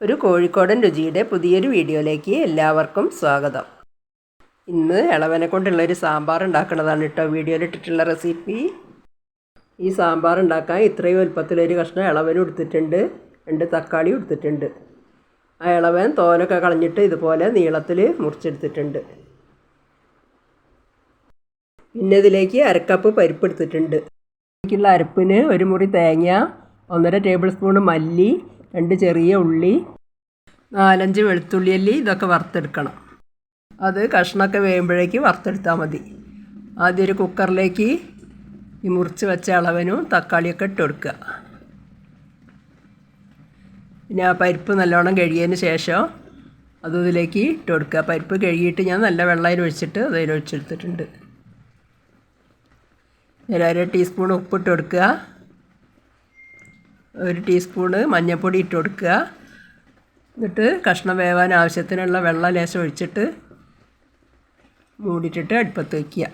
ഒരു കോഴിക്കോടൻ രുചിയുടെ പുതിയൊരു വീഡിയോയിലേക്ക് എല്ലാവർക്കും സ്വാഗതം. ഇന്ന് ഇളവനെ കൊണ്ടുള്ളൊരു സാമ്പാർ ഉണ്ടാക്കുന്നതാണ് കേട്ടോ. വീഡിയോയിൽ ഇട്ടിട്ടുള്ള റെസിപ്പി. ഈ സാമ്പാർ ഉണ്ടാക്കാൻ ഇത്രയും വലുപ്പത്തിലൊരു കഷ്ണം ഇളവനും എടുത്തിട്ടുണ്ട് രണ്ട് തക്കാളി എടുത്തിട്ടുണ്ട് ആ ഇളവൻ തോനൊക്കെ കളഞ്ഞിട്ട് ഇതുപോലെ നീളത്തിൽ മുറിച്ചെടുത്തിട്ടുണ്ട്. പിന്നെ ഇതിലേക്ക് അരക്കപ്പ് പരിപ്പ് എടുത്തിട്ടുണ്ട്. അരപ്പിന് ഒരു മുറി തേങ്ങ ഒന്നര ടേബിൾ സ്പൂൺ മല്ലി രണ്ട് ചെറിയ ഉള്ളി നാലഞ്ച് വെളുത്തുള്ളി അല്ലി ഇതൊക്കെ വറുത്തെടുക്കണം. അത് കഷ്ണമൊക്കെ വേകുമ്പോഴേക്ക് വറുത്തെടുത്താൽ മതി. ആദ്യം ഒരു കുക്കറിലേക്ക് ഈ മുറിച്ച് വെച്ച അളവനും തക്കാളിയൊക്കെ ഇട്ട് കൊടുക്കുക. പിന്നെ ആ പരിപ്പ് നല്ലോണം കഴുകിയതിന് ശേഷം അത് ഇതിലേക്ക് ഇട്ട് കൊടുക്കുക. പരിപ്പ് കഴുകിയിട്ട് ഞാൻ നല്ല വെള്ളം ഒഴിച്ചിട്ട് അതിൽ ഒഴിച്ചെടുത്തിട്ടുണ്ട്. ഒരു അര ടീസ്പൂൺ ഉപ്പിട്ട് കൊടുക്കുക. ഒരു ടീസ്പൂണ് മഞ്ഞൾപ്പൊടി ഇട്ട് കൊടുക്കുക. എന്നിട്ട് കഷ്ണം വേവാൻ ആവശ്യത്തിനുള്ള വെള്ളം ലേശം ഒഴിച്ചിട്ട് മൂടിയിട്ടിട്ട് അടുപ്പത്ത് വയ്ക്കുക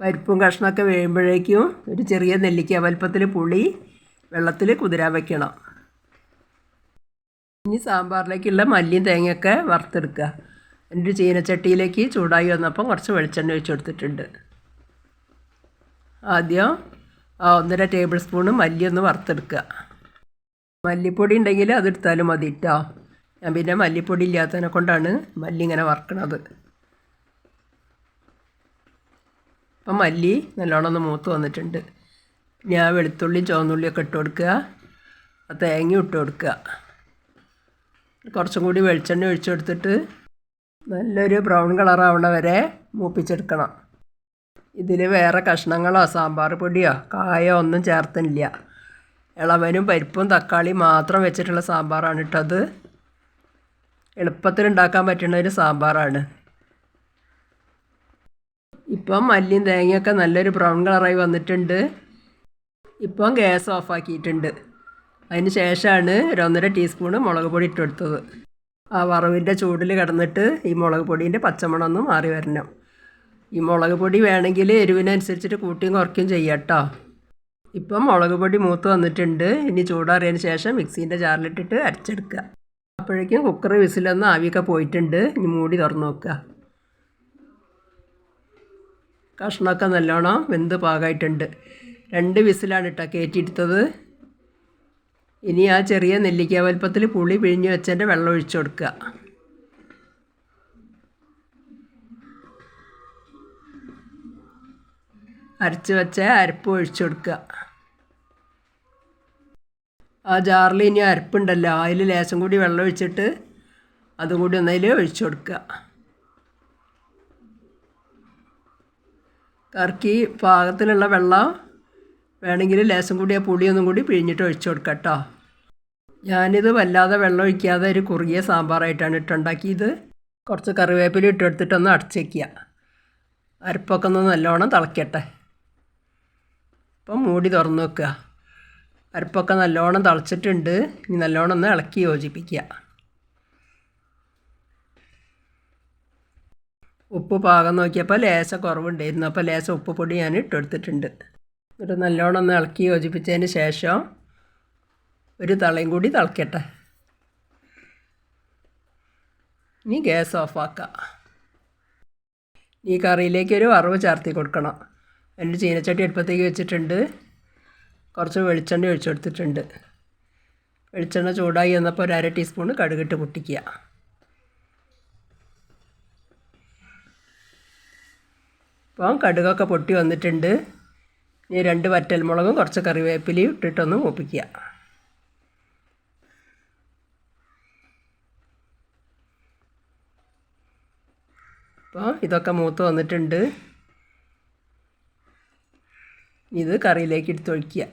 പരിപ്പും കഷ്ണമൊക്കെ വേകുമ്പോഴേക്കും ഒരു ചെറിയ നെല്ലിക്ക വലുപ്പത്തിൽ പുളി വെള്ളത്തിൽ കുതിരാൻ വയ്ക്കണം ഇനി സാമ്പാറിലേക്കുള്ള മല്ലിയും തേങ്ങയൊക്കെ വറുത്തെടുക്കുക. എന്നിട്ട് ചീനച്ചട്ടിയിലേക്ക് ചൂടായി വന്നപ്പം കുറച്ച് വെളിച്ചെണ്ണ ഒഴിച്ചു കൊടുത്തിട്ടുണ്ട്. ആദ്യം ഒന്നര ടേബിൾ സ്പൂണ് മല്ലി ഒന്ന് വറുത്തെടുക്കുക. മല്ലിപ്പൊടി ഉണ്ടെങ്കിൽ അതെടുത്താലും മതി കേട്ടോ ഞാൻ പിന്നെ മല്ലിപ്പൊടി ഇല്ലാത്തതിനെ കൊണ്ടാണ് മല്ലി ഇങ്ങനെ വറുക്കണത്. അപ്പം മല്ലി നല്ലോണം ഒന്ന് മൂത്ത് വന്നിട്ടുണ്ട്. ഞാൻ വെളുത്തുള്ളി ചുവന്നുള്ളിയൊക്കെ ഇട്ട് കൊടുക്കുക. തേങ്ങ ഇട്ട് കൊടുക്കുക. കുറച്ചും കൂടി വെളിച്ചെണ്ണ ഒഴിച്ചു കൊടുത്തിട്ട് നല്ലൊരു ബ്രൗൺ കളറാവണ വരെ മൂപ്പിച്ചെടുക്കണം. ഇതിൽ വേറെ കഷ്ണങ്ങളോ സാമ്പാർ പൊടിയോ കായോ ഒന്നും ചേർത്തില്ല. ഇളവനും പരിപ്പും തക്കാളിയും മാത്രം വെച്ചിട്ടുള്ള സാമ്പാറാണ് ഇട്ടത് എളുപ്പത്തിൽ ഉണ്ടാക്കാൻ പറ്റുന്ന ഒരു സാമ്പാറാണ്. ഇപ്പം മല്ലിയും തേങ്ങയൊക്കെ നല്ലൊരു ബ്രൗൺ കളറായി വന്നിട്ടുണ്ട്. ഇപ്പം ഗ്യാസ് ഓഫാക്കിയിട്ടുണ്ട്. അതിന് ശേഷമാണ് ഒരു ഒന്നര ടീസ്പൂണ് മുളക് പൊടി ഇട്ടെടുത്തത് ആ വറവിന്റെ ചൂടിൽ കിടന്നിട്ട് ഈ മുളക് പൊടീന്റെ പച്ചമണമൊന്നും മാറി വരണം. ഈ മുളക് പൊടി വേണമെങ്കിൽ എരിവിനനുസരിച്ചിട്ട് കൂട്ടിയും കുറയ്ക്കും ചെയ്യാം കേട്ടോ. ഇപ്പം മുളക് പൊടി മൂത്ത് വന്നിട്ടുണ്ട്. ഇനി ചൂടാറിയതിന് ശേഷം മിക്സീന്റെ ജാറിലിട്ടിട്ട് അരച്ചെടുക്കുക. അപ്പോഴേക്കും കുക്കർ വിസിലൊന്ന് ആവിയൊക്കെ പോയിട്ടുണ്ട്. ഇനി മൂടി തുറന്നു നോക്കുക. കഷ്ണമൊക്കെ നല്ലോണം വെന്ത് പാകമായിട്ടുണ്ട്. രണ്ട് വിസിലാണ് കേട്ടോ കയറ്റിയെടുത്തത്. ഇനി ആ ചെറിയ നെല്ലിക്ക വലുപ്പത്തിൽ പുളി പിഴിഞ്ഞ് വെച്ചതിന്റെ വെള്ളം ഒഴിച്ചു കൊടുക്കുക. അരച്ച് വെച്ച അരപ്പ് ഒഴിച്ചു കൊടുക്കുക. ആ ജാറിൽ ഇനി അരപ്പുണ്ടല്ലോ. അതിൽ ലേശം കൂടി വെള്ളം ഒഴിച്ചിട്ട് അതും കൂടി ഒന്നതിൽ ഒഴിച്ചു കൊടുക്കുക. കറക്കി പാകത്തിലുള്ള വെള്ളം വേണമെങ്കിൽ ലേശം കൂടി ആ പുളിയൊന്നും കൂടി പിഴിഞ്ഞിട്ട് ഒഴിച്ചു കൊടുക്കുക കേട്ടോ. ഞാനിത് വല്ലാതെ വെള്ളം ഒഴിക്കാതെ ഒരു കുറുകിയ സാമ്പാറായിട്ടാണ് ഇട്ടുണ്ടാക്കിയത് കുറച്ച് കറിവേപ്പില ഇട്ടെടുത്തിട്ടൊന്ന് അടച്ചേക്കുക അരപ്പൊക്കെ ഒന്ന് നല്ലോണം തിളയ്ക്കട്ടെ അപ്പം മൂടി തുറന്നു വെക്കുക. അരപ്പൊക്കെ നല്ലോണം തിളച്ചിട്ടുണ്ട്. ഇനി നല്ലോണം ഒന്ന് ഇളക്കി യോജിപ്പിക്കുക. ഉപ്പ് പാകം നോക്കിയപ്പോൾ ലേശ കുറവുണ്ടായിരുന്നു. അപ്പോൾ ലേശ ഉപ്പ് പൊടി ഞാൻ ഇട്ടെടുത്തിട്ടുണ്ട് എന്നിട്ട് നല്ലോണം ഒന്ന് ഇളക്കി യോജിപ്പിച്ചതിന് ശേഷം ഒരു തളയും കൂടി തിളക്കട്ടെ. ഇനി ഗ്യാസ് ഓഫാക്കാം ഈ കറിയിലേക്ക് ഒരു വറവ് ചേർത്തി കൊടുക്കണം. എന്റെ ചീനച്ചട്ടി അടുപ്പത്തേക്ക് വെച്ചിട്ടുണ്ട്. കുറച്ച് വെളിച്ചെണ്ണ ഒഴിച്ചു കൊടുത്തിട്ടുണ്ട്. വെളിച്ചെണ്ണ ചൂടായി വന്നപ്പോൾ ഒരു അര ടീസ്പൂൺ കടുകിട്ട് പൊട്ടിക്കുക. അപ്പോൾ കടുകൊക്കെ പൊട്ടി വന്നിട്ടുണ്ട്. ഇനി രണ്ട് വറ്റൽമുളകും കുറച്ച് കറിവേപ്പിലയും ഇട്ടിട്ടൊന്ന് മൂപ്പിക്കുക. അപ്പോൾ ഇതൊക്കെ മൂത്ത് വന്നിട്ടുണ്ട്. ഇത് കറിയിലേക്ക് എടുത്തൊഴിക്കുക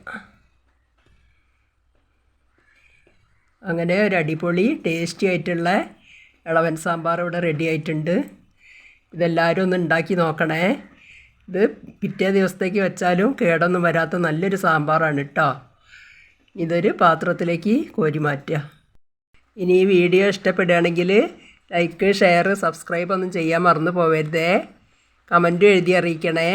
അങ്ങനെ ഒരു അടിപൊളി ടേസ്റ്റി ആയിട്ടുള്ള ഇളവൻ സാമ്പാർ ഇവിടെ റെഡി ആയിട്ടുണ്ട്. ഇതെല്ലാവരും ഒന്ന് ഉണ്ടാക്കി നോക്കണേ. ഇത് പിറ്റേ ദിവസത്തേക്ക് വെച്ചാലും കേടൊന്നും വരാത്ത നല്ലൊരു സാമ്പാറാണ് കേട്ടോ ഇതൊരു പാത്രത്തിലേക്ക് കോരി മാറ്റുക. ഇനി ഈ വീഡിയോ ഇഷ്ടപ്പെടുകയാണെങ്കിൽ ലൈക്ക് ഷെയർ സബ്സ്ക്രൈബ് ഒന്നും ചെയ്യാൻ മറന്നു പോകരുതേ കമന്റും എഴുതി അറിയിക്കണേ.